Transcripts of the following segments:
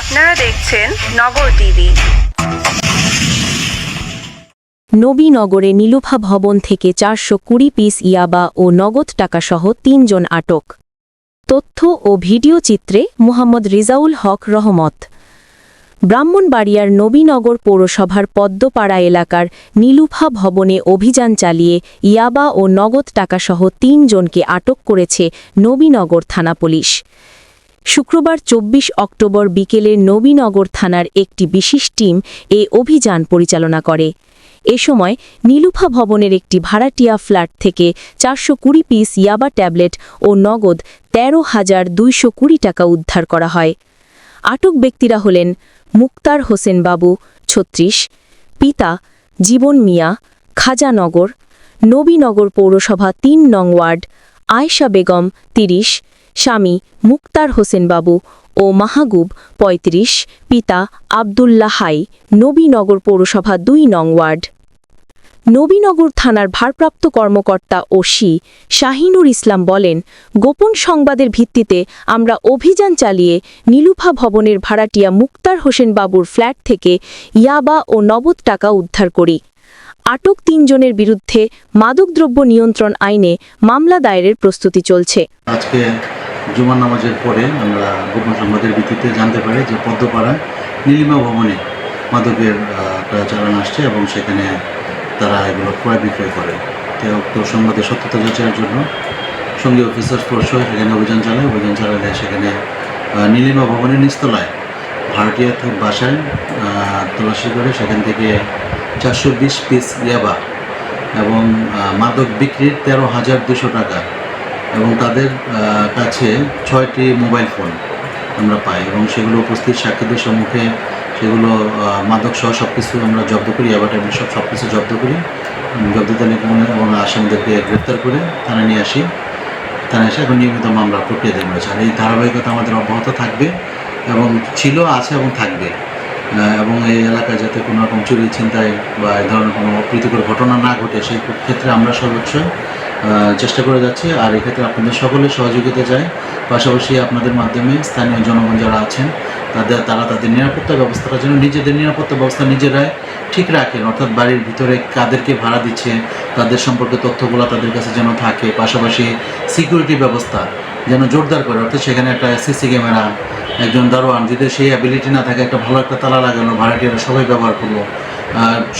আপনারা দেখছেন নগর টিভি। নবীনগরে নীলুফা ভবন থেকে চারশো কুড়ি পিস ইয়াবা ও নগদ টাকাসহ তিনজন আটক। তথ্য ও ভিডিও চিত্রে মোহাম্মদ রিজাউল হক রহমত। ব্রাহ্মণবাড়িয়ার নবীনগর পৌরসভার পদ্মপাড়া এলাকার নীলুফা ভবনে অভিযান চালিয়ে ইয়াবা ও নগদ টাকাসহ তিনজনকে আটক করেছে নবীনগর থানা পুলিশ। শুক্রবার চব্বিশ অক্টোবর বিকেলে নবীনগর থানার একটি বিশেষ টিম এ অভিযান পরিচালনা করে। এ সময় নীলুফা ভবনের একটি ভাড়াটিয়া ফ্ল্যাট থেকে চারশো কুড়ি পিস ইয়াবা ট্যাবলেট ও নগদ তেরো হাজার দুইশো কুড়ি টাকা উদ্ধার করা হয়। আটক ব্যক্তিরা হলেন মুক্তার হোসেন বাবু, ছত্রিশ, পিতা জীবন মিয়া খাজানগর নবীনগর পৌরসভা তিন নং ওয়ার্ড, আয়শা বেগম তিরিশ স্বামী মুক্তার হোসেন বাবু ও মাহাগুব ৩৫ পিতা আবদুল্লাহ হাই, নবীনগর পৌরসভা দুই নং ওয়ার্ড। নবীনগর থানার ভারপ্রাপ্ত কর্মকর্তা ওসি শাহিনুর ইসলাম বলেন, গোপন সংবাদের ভিত্তিতে আমরা অভিযান চালিয়ে নীলুফা ভবনের ভাড়াটিয়া মুক্তার হোসেন বাবুর ফ্ল্যাট থেকে ইয়াবা ও নগদ টাকা উদ্ধার করি। আটক তিনজনের বিরুদ্ধে মাদকদ্রব্য নিয়ন্ত্রণ আইনে মামলা দায়েরের প্রস্তুতি চলছে। আজকে জুমার নামাজের পরে আমরা গোপন সংবাদের ভিত্তিতে জানতে পারি যে পদ্মপাড়ায় নীলিমা ভবনে মাদকের চালান আসছে এবং সেখানে তারা এগুলো ক্রয় বিক্রয় করে। তো উক্ত সংবাদের সত্যতা যাচাইয়ের জন্য সঙ্গী অফিসার ফোর্স সেখানে অভিযান চালায়। অভিযান চালালে সেখানে নীলিমা ভবনের নিচতলায়, ভাড়াটিয়া বাসায় তল্লাশি করে সেখান থেকে চারশো বিশ পিস ইয়াবা এবং মাদক বিক্রির তেরো হাজার দুশো টাকা এবং তাদের কাছে ছয়টি মোবাইল ফোন আমরা পাই এবং সেগুলো উপস্থিত সাক্ষীদের সম্মুখে সেগুলো মাদক সহ সব কিছু আমরা জব্দ করি, আবার সব সব কিছু জব্দ করি। জব্দ তালিকা এবং আসামিদেরকে গ্রেপ্তার করে থানায় নিয়ে আসি। থানায় এসে এখন নিয়মিত মামলা প্রক্রিয়া দেওয়া হয়েছে। আর এই ধারাবাহিকতা আমাদের অব্যাহত থাকবে এবং ছিল, আছে এবং থাকবে। এবং এই এলাকায় যাতে কোনো রকম চুরি ছিনতাই বা এই ধরনের কোনো অপ্রীতিকর ঘটনা না ঘটে, সেই ক্ষেত্রে আমরা সর্বোচ্চ চেষ্টা করে যাচ্ছি। আর এক্ষেত্রে আপনাদের সকলের সহযোগিতা চাই। পাশাপাশি আপনাদের মাধ্যমে স্থানীয় জনগণ যারা আছেন, তাদের তারা তাদের নিরাপত্তা ব্যবস্থাটা যেন নিজেদের নিরাপত্তা ব্যবস্থা নিজেরাই ঠিক রাখেন। অর্থাৎ বাড়ির ভিতরে কাদেরকে ভাড়া দিচ্ছে, তাদের সম্পর্কে তথ্যগুলো তাদের কাছে যেন থাকে। পাশাপাশি সিকিউরিটি ব্যবস্থা যেন জোরদার করে। অর্থাৎ সেখানে একটা সিসি ক্যামেরা একজন দারোয়ান, যদি সেই অ্যাবিলিটি না থাকে, একটা ভালো একটা তালা লাগানো, ভাড়াটিয়ারা সবাই ব্যবহার আর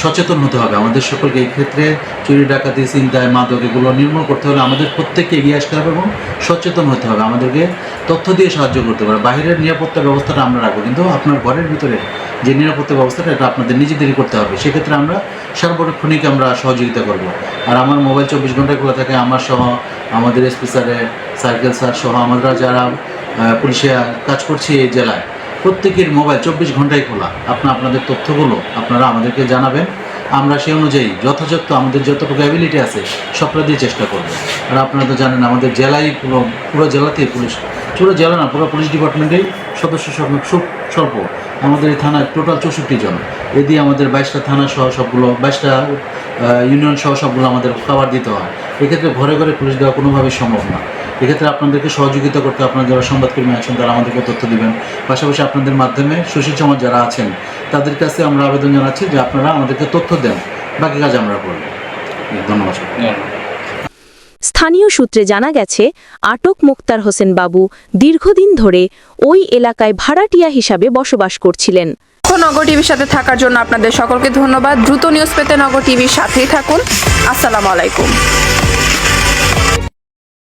সচেতন হতে হবে। আমাদের সকলকে এই ক্ষেত্রে চুরি, ডাকাতি, চিন্তায় মাদক এগুলো নির্মূল করতে হলে আমাদের প্রত্যেককে এগিয়ে আসতে হবে এবং সচেতন হতে হবে। আমাদেরকে তথ্য দিয়ে সাহায্য করতে পারে বাইরের নিরাপত্তা ব্যবস্থাটা আমরা রাখব। কিন্তু আপনার ঘরের ভিতরে যে নিরাপত্তা ব্যবস্থাটা, এটা আপনাদের নিজেদেরই করতে হবে। সেক্ষেত্রে আমরা সার্বক্ষণিক আমরা সহযোগিতা করব। আর আমার মোবাইল চব্বিশ ঘন্টায় খোলা থাকে। আমার সহ আমাদের এসপি স্যারের, সার্কেল স্যার সহ আমরা যারা পুলিশে কাজ করছি এই জেলায় প্রত্যেকের মোবাইল চব্বিশ ঘন্টায় খোলা। আপনার আপনাদের তথ্যগুলো আপনারা আমাদেরকে জানাবেন। আমরা সেই অনুযায়ী যথাযথ আমাদের যতটুকু অ্যাবিলিটি আছে, সবটা দিয়ে চেষ্টা করব। আর আপনারা তো জানেন আমাদের জেলায় পুরো পুরো জেলাতেই পুলিশ, পুরো জেলা না, পুরো পুলিশ ডিপার্টমেন্টেই সদস্য সংখ্যক স্বল্প। আমাদের এই থানায় টোটাল চৌষট্টি জন। এ দিয়ে আমাদের বাইশটা থানা সহ সবগুলো, বাইশটা ইউনিয়ন সহ সবগুলো আমাদের খাবার দিতে হয়। এক্ষেত্রে ঘরে ঘরে পুলিশ দেওয়া কোনোভাবেই সম্ভব না। এক্ষেত্রে আপনাদেরকে সহযোগিতা করতে আপনারা যারা সংবাদকর্মী আছেন তারা আমাদেরকে তথ্য দিবেন। পাশাপাশি আপনাদের মাধ্যমে সুশীল সমাজ যারা আছেন তাদের কাছে আমরা আবেদন জানাচ্ছি যে আপনারা আমাদেরকে তথ্য দেন। বাকি কাজ আমরা করব। ধন্যবাদ স্থানীয় সূত্রে জানা গেছে আটক মুক্তার হোসেন বাবু দীর্ঘদিন ধরে ওই এলাকায় ভাড়াটিয়া হিসাবে বসবাস করছিলেন। নগর টিভির সাথে থাকার জন্য আপনাদের সকলকে ধন্যবাদ। দ্রুত নিউজ পেতে নগর টিভির সাথেই থাকুন। আসসালামু আলাইকুম।